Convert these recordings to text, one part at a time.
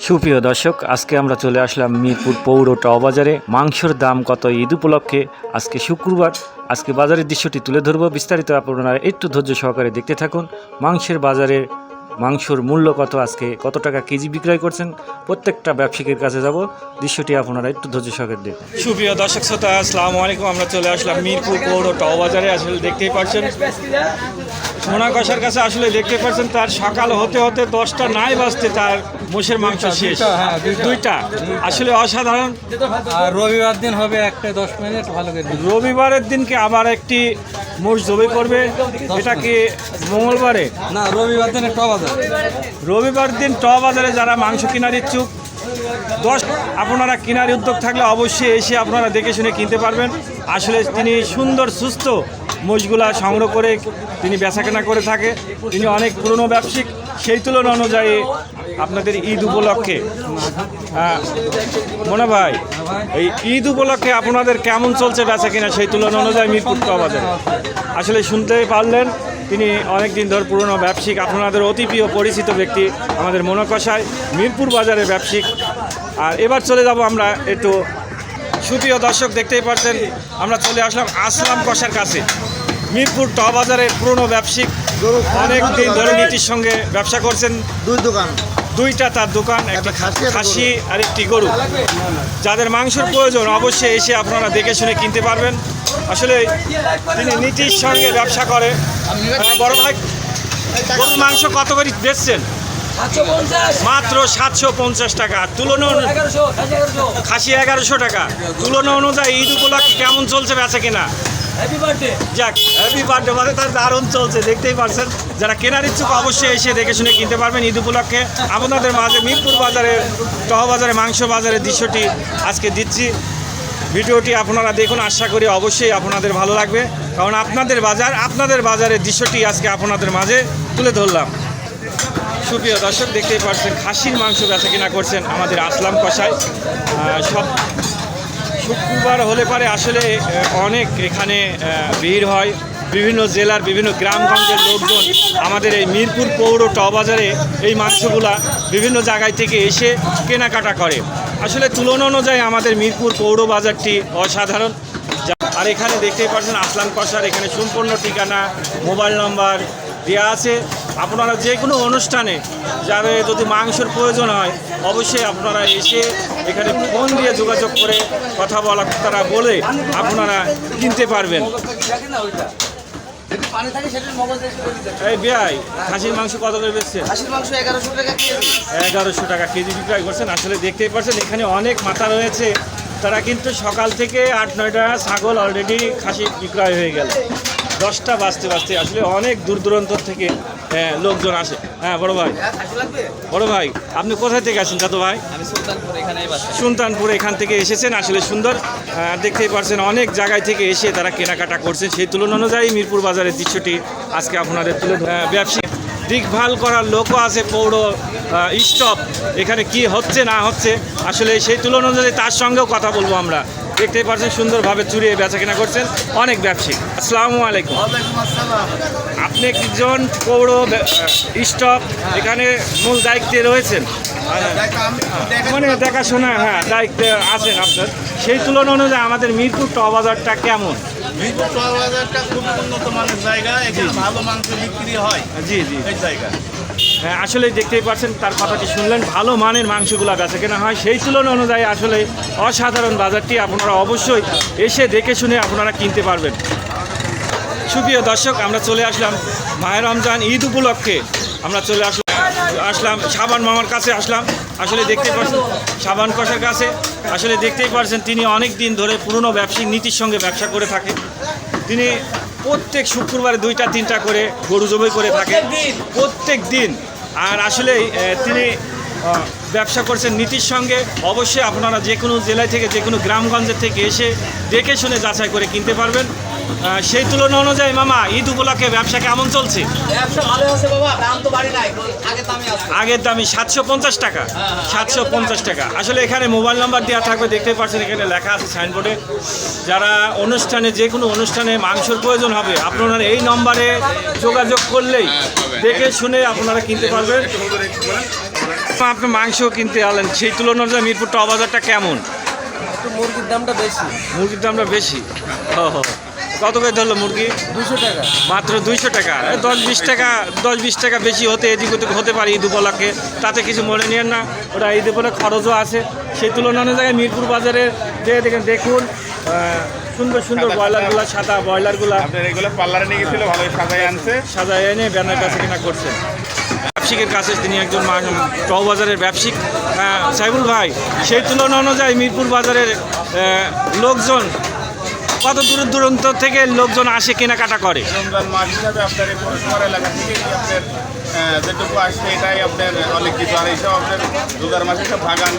সুপ্রিয় দর্শক, আজকে আমরা চলে আসলাম মিরপুর পৌর বাজারে। মাংসর দাম কত ঈদ উপলক্ষে? আজকে শুক্রবার। আজকে বাজারের দৃশ্যটি তুলে ধরবো বিস্তারিত। আপনারা একটু ধৈর্য সহকারে দেখতে থাকুন। মাংসের বাজারে মাংসর মূল্য কত আজকে? কত টাকা কেজি বিক্রয় করছেন? প্রত্যেকটা ব্যবসায়ীর কাছে যাব। দৃশ্যটি আপনারা একটু ধৈর্য সহকারে দেখুন। সুপ্রিয় দর্শক শ্রোতা আসসালামু আলাইকুম। আমরা চলে আসলাম মিরপুর পৌর টাও বাজারে। আসলে দেখতেই পাচ্ছেন সোনা কষার কাছে আসলে দেখতে পাচ্ছেন তার সকাল হতে হতে দশটা নাই বাজতে তার মোষের মাংস শেষ। হ্যাঁ, দুইটা। আসলে অসাধারণ। আর রবিবার দিন হবে একটা দশ মিনিট ভালো রবিবারের দিনকে আবার একটি মোষ জবাই করবে। এটা কি মঙ্গলবারে? না রবিবার দিন একটা রবিবার দিন ট বাজারে যারা মাংস কেনার ইচ্ছুক, দশ আপনারা কেনার উদ্যোগ থাকলে অবশ্যই এসে আপনারা দেখে শুনে কিনতে পারবেন। আসলে তিনি সুন্দর, সুস্থ মোষগুলা সংগ্রহ করে তিনি বেচাকেনা করে থাকে। তিনি অনেক পুরনো ব্যবসায়িক, সেই তুলনা অনুযায়ী আপনাদের ঈদ উপলক্ষে মনে ভাই, এই ঈদ উপলক্ষে আপনাদের কেমন চলছে বেচা কিনা সেই তুলনা অনুযায়ী মিরপুর বাজারে? আসলে শুনতে পারলেন, তিনি অনেক দিন ধরে পুরনো ব্যবসায়িক, আপনাদের অতি প্রিয়, পরিচিত ব্যক্তি আমাদের মনোকষায় মিরপুর বাজারের ব্যবসায়িক। আর এবার চলে যাব আমরা একটু সুপ্রিয় দর্শক, দেখতেই পাচ্ছেন, আমরা চলে আসলাম আসলাম কষার কাছে। মিরপুর ট বাজারের পুরনো ব্যবসায়িক অনেক দিন ধরে নীতির সঙ্গে ব্যবসা করছেন। দুই দোকান। দুইটা তার দোকান একটা খাসি, আর একটি গরু। যাদের মাংসের প্রয়োজন অবশ্যই এসে আপনারা দেখে শুনে কিনতে পারবেন। আসলে তিনি নীতির সঙ্গে ব্যবসা করে। বড় ভাই গরুর মাংস কত করে বেচছেন? মাত্র সাতশো পঞ্চাশ টাকা। তুলনা অনু- খাসি এগারোশো টাকা। তুলনা অনুযায়ী ঈদ উপলক্ষে কেমন চলছে বেচা কিনা? যাক মানে দারুণ চলছে দেখতেই পারছেন। যারা কেনার ইচ্ছুক অবশ্যই এসে কিনতে পারবেন। উপলক্ষে আপনাদের মাঝে বাজারে মাংস বাজারের দৃশ্যটি আজকে দিচ্ছি। ভিডিওটি আপনারা দেখুন আশা করি অবশ্যই আপনাদের ভালো লাগবে। কারণ আপনাদের বাজার আপনাদের বাজারের দৃশ্যটি আজকে আপনাদের মাঝে তুলে ধরলাম। সুপ্রিয় দর্শক দেখতেই পাচ্ছেন খাসির মাংস বেচা কিনা করছেন আমাদের আসলাম আহ, সব শুক্রবার হলে পারে আসলে অনেক এখানে ভিড় হয়। বিভিন্ন জেলার বিভিন্ন গ্রামগঞ্জের লোকজন আমাদের এই মিরপুর পৌর ট বাজারে এই মাংসগুলা বিভিন্ন জায়গায় থেকে এসে কেনাকাটা করে। আসলে তুলনা অনুযায়ী আমাদের মিরপুর পৌর বাজারটি অসাধারণ। আর এখানে দেখতেই পাচ্ছেন আসলাম কষার এখানে সম্পূর্ণ ঠিকানা, মোবাইল নাম্বার দেওয়া আছে। আপনারা যে কোনো অনুষ্ঠানে যাবে, যদি মাংসের প্রয়োজন হয়, অবশ্যই আপনারা এসে এখানে ফোন দিয়ে যোগাযোগ করে কথা বলা তারা বলে আপনারা কিনতে পারবেন। খাসির মাংস এগারোশো টাকা কেজি বিক্রয় করছেন। আসলে দেখতেই পাচ্ছেন, এখানে অনেক মাথা রয়েছে। তারা কিন্তু সকাল থেকে আট নয়টা, ছাগল অলরেডি খাসি বিক্রয় হয়ে গেল। দশটা বাজতে বাজতে আসলে অনেক দূর দূরান্ত থেকে লোকজন আসে। হ্যাঁ বড় ভাই। বড় ভাই আপনি কোথায় থেকে আসেন কত ভাই? সুলতানপুর এখান থেকে এসেছেন আসলে সুন্দর। দেখতেই পারছেন অনেক জায়গায় থেকে এসে তারা কেনাকাটা করছেন। সেই তুলনা অনুযায়ী মিরপুর বাজারের দৃশ্যটি আজকে আপনাদের তুলে ব্যবসায়ী দেখভাল করার লোকও আছে পৌর স্টপ। এখানে কি হচ্ছে না হচ্ছে আসলে সেই তুলনা অনুযায়ী তার সঙ্গেও কথা বলব আমরা। দেখতেই পারছেন সুন্দরভাবে চুরিয়ে বেচা কেনা করছেন অনেক ব্যবসায়ী। আসসালামু আলাইকুম। আপনি একজন পৌর স্টক এখানে মূল দায়িত্বে রয়েছেন? দেখো, মানে দেখাশোনা হ্যাঁ দায়িত্বে আছেন আপনার। সেই তুলনা অনুযায়ী আমাদের মিরপুর টবাজারটা কেমন? বাজারটা খুব উন্নত মানের জায়গা এখানে ভালো মাংস বিক্রি হয় জি জি। এই জায়গা। হ্যাঁ আসলে দেখতেই পাচ্ছেন তার কথাটি শুনলেন ভালো মানের মাংসগুলো বেচা কেনা হয়। সেই তুলনা অনুযায়ী আসলে অসাধারণ বাজারটি আপনারা অবশ্যই এসে দেখে শুনে আপনারা কিনতে পারবেন। সুপ্রিয় দর্শক আমরা চলে আসলাম মায়ের রমজান ঈদ উপলক্ষে। আমরা চলে আসলাম আসলাম, সাবান মামার কাছে আসলাম। আসলে দেখতেই পাচ্ছেন সাবান কষার কাছে। আসলে দেখতেই পাচ্ছেন তিনি অনেক দিন ধরে পুরনো ব্যবসায়িক নীতির সঙ্গে ব্যবসা করে থাকে। তিনি প্রত্যেক শুক্রবারে দুইটা, তিনটা করে গরু জবাই করে থাকে। প্রত্যেক দিন। আর আসলে তিনি ব্যবসা করছেন নীতির সঙ্গে। অবশ্যই আপনারা যে কোনো জেলায় থেকে, যে কোনো গ্রামগঞ্জের থেকে এসে দেখে শুনে যাচাই করে কিনতে পারবেন। সেই তুলনা অনুযায়ী মামা ঈদ উপলক্ষে ব্যবসা কেমন চলছে? ব্যবসা ভালো আছে বাবা দাম তো বাড়ি নাই আগে দামে আছে। আগের দামি সাতশো পঞ্চাশ টাকা সাতশো পঞ্চাশ টাকা। আসলে এখানে মোবাইল নাম্বার দেওয়া থাকবে দেখতে পাচ্ছেন এখানে লেখা আছে সাইনবোর্ডে। যারা অনুষ্ঠানে যে কোনো অনুষ্ঠানে মাংসর প্রয়োজন হবে আপনারা এই নম্বরে যোগাযোগ করলেই দেখে শুনে আপনারা কিনতে পারবেন। আপনি মাংস কিনতে আলেন। সেই তুলনায় মিরপুর টাও বাজারটা কেমন? মুরগির দামটা বেশি। মুরগির দামটা বেশি? ও হো। কত করে ধরলো মুরগি? দুশো টাকা। মাত্র দুইশো টাকা। দশ বিশ টাকা দশ বিশ টাকা বেশি হতে এদিক ওদিক হতে পারে ঈদ উপলক্ষে। তাতে কিছু মনে নিয়েন না ওটা ঈদ উপলক্ষে খরচও আছে। সেই তুলনা অনুযায়ী মিরপুর বাজারে যে দেখেন দেখুন সুন্দর সুন্দর ব্রয়লারগুলো সাদা। ব্রয়লারগুলো। আপনার এগুলো পার্লারে নিয়ে গেছিল ভালোই সাজাই আনছে। সাজায় এনে ব্যানার কাছে কেনা করছেন ব্যবসায়িকের কাছে তিনি একজন বাজারের ব্যবসায়িক সাইবুল ভাই সেই তুলনা অনুযায়ী মিরপুর বাজারের লোকজন কত দূর দূরান্ত থেকে লোকজন আসে কেনাকাটা করে? রমজান মাস হিসাবে আপনার এই পৌরসভার এলাকা থেকে আপনার আহ, যেটুকু আসছে এটাই আপনার অনেক কিছু আর এইসব আপনার রোজার মাসে সব ভাগান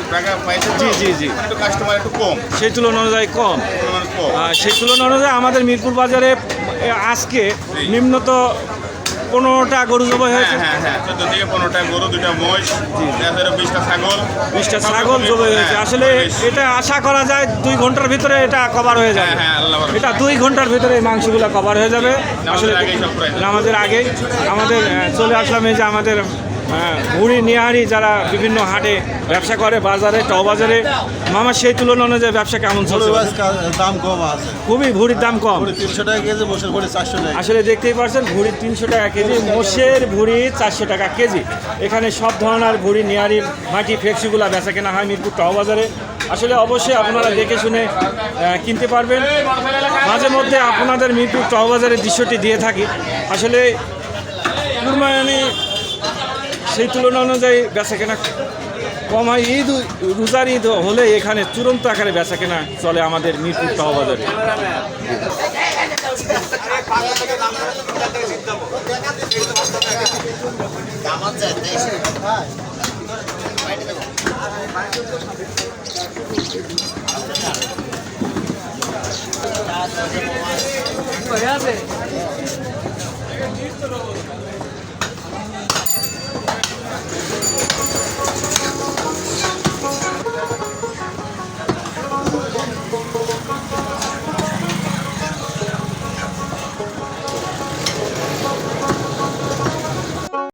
পাইছে জি, জি, জি। একটু কাস্টমার একটু কম। সেই তুলনা অনুযায়ী কম। সেই তুলনা অনুযায়ী আমাদের মিরপুর বাজারে আজকে নিম্নত পনেরোটা গরু জবাই হ্যাঁ হয়েছে। হ্যাঁ হ্যাঁ চোদ্দ থেকে পনেরোটা গরু দুটা মহিষ তাছাড়া বিশটা ছাগল। বিশটা ছাগল জবাই হয়েছে। হ্যাঁ, আসলে এটা আশা করা যায় দুই ঘণ্টার ভিতরে এটা কভার হয়ে যাবে। হ্যাঁ হ্যাঁ। এটা দুই ঘণ্টার ভিতরে এই মাংসগুলো কভার হয়ে যাবে। আসলে আগেই সব প্রায়। নামাজের আগে আমাদের চলে আসলাম এই যে আমাদের ভুড়ি নিহারি যারা বিভিন্ন হাটে ব্যবসা করে বাজারে টও বাজারে মামা সেই তুলনা অনুযায়ী ব্যবসা কেমন চলছে? দাম কম আছে। খুবই ভুড়ির দাম কম। তিনশো টাকা কেজি মোষের ভরি চারশো টাকা আসলে দেখতেই পারছেন ভুড়ি তিনশো টাকা কেজি মোষের ভুড়ি চারশো টাকা কেজি। এখানে সব ধরনের ভুড়ি নিয়ারি মাটি ফ্লেক্সিগুলো বেচা কেনা হয় মিরপুর টাও বাজারে আসলে অবশ্যই আপনারা দেখে শুনে কিনতে পারবেন। মাঝে মধ্যে আপনাদের মিরপুর টাও বাজারের দৃশ্যটি দিয়ে থাকি। আসলে কুরবানি সেই তুলনা অনুযায়ী বেচা কেনা কম হয় ঈদ, রোজার ঈদ হলে এখানে চূড়ান্ত আকারে বেচা কেনা চলে আমাদের মিরপুর বাজারে। আছে?